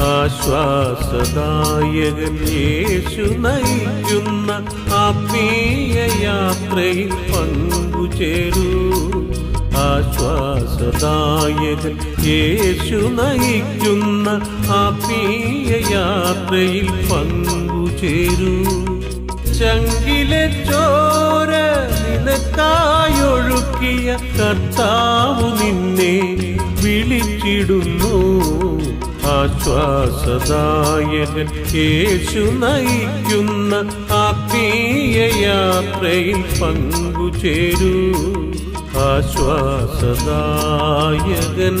ആശ്വാസദായകൻ യേശു നയിക്കുന്ന ആത്മീയ യാത്രയിൽ പങ്കുചേരൂ. ആശ്വാസദായകൻ യേശു നയിക്കുന്ന ആത്മീയ യാത്രയിൽ പങ്കുചേരൂ. ചങ്കിലെ ചോര നിനക്കായൊഴുക്കിയ കർത്താവ് നിന്നെ വിളിച്ചിടുന്നു. ആശ്വാസദായകൻ യേശു നയിക്കുന്ന ആത്മീയ യാത്രയിൽ പങ്കുചേരൂ. ആശ്വാസദായകൻ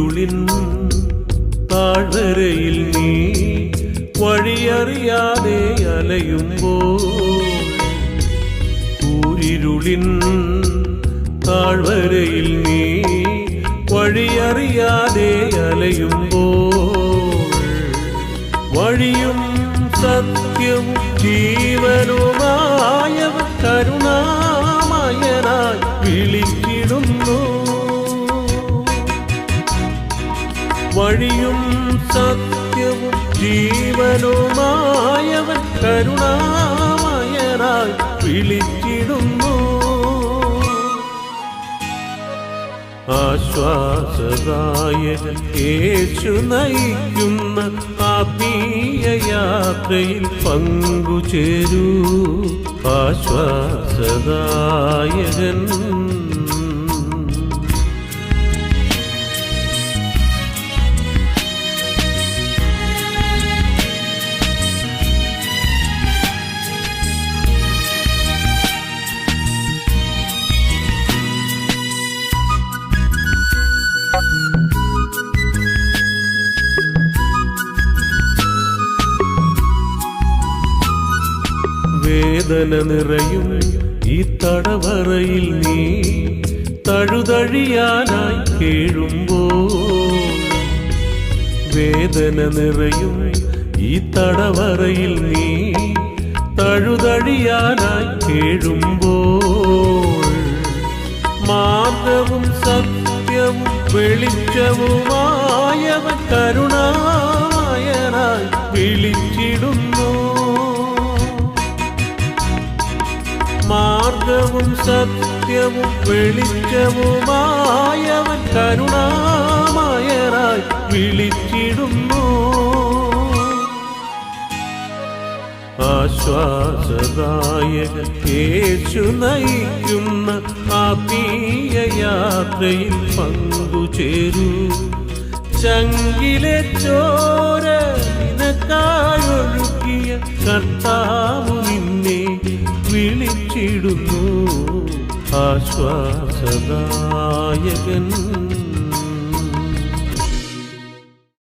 കൂരിരുളിൻ താഴ്വരയിൽ നീ വഴിയറിയാതെ അലയുമ്പോൾ കൂരിരുളിൻ താഴ്വരയിൽ നീ വഴിയറിയാതെ അലയുമ്പോൾ വഴിയും സത്യം ജീവനുമായവ കരുണാമയനായി വിളിച്ചിടുന്നു വഴിയും സത്യവും ജീവനുമായവൻ കരുണാമയനായി വിളിച്ചിടുന്നു. ആശ്വാസദായകൻ യേശു നയിക്കുന്ന ആത്മീയ യാത്രയിൽ പങ്കുചേരൂ. ആശ്വാസദായകൻ വേദന നിറയും ഈ തടവറയിൽ നീ തഴുതഴിയാനായി കേഴുമ്പോ. വേദന നിറയും ഈ തടവറയിൽ നീ തഴുതഴിയാനായി കേഴുമ്പോൾ മാർഗവും സത്യവും വെളിച്ചവുമായവൻ കരുണായനായി വിളിച്ചിടുന്നു. മാർഗവും സത്യവും വെളിച്ചവുമായവൻ കരുണാമയനായി വിളിച്ചിടുന്നു. ആശ്വാസദായകൻ യേശു നയിക്കുന്ന ആത്മീയ യാത്രയിൽ പങ്കുചേരൂ. ചങ്കിലെ ചോര നിനക്കായൊഴുക്കിയ കർത്താവ് നിന്നെ വിളിച്ചിടുന്നു. ആശ്വാസദായകൻ.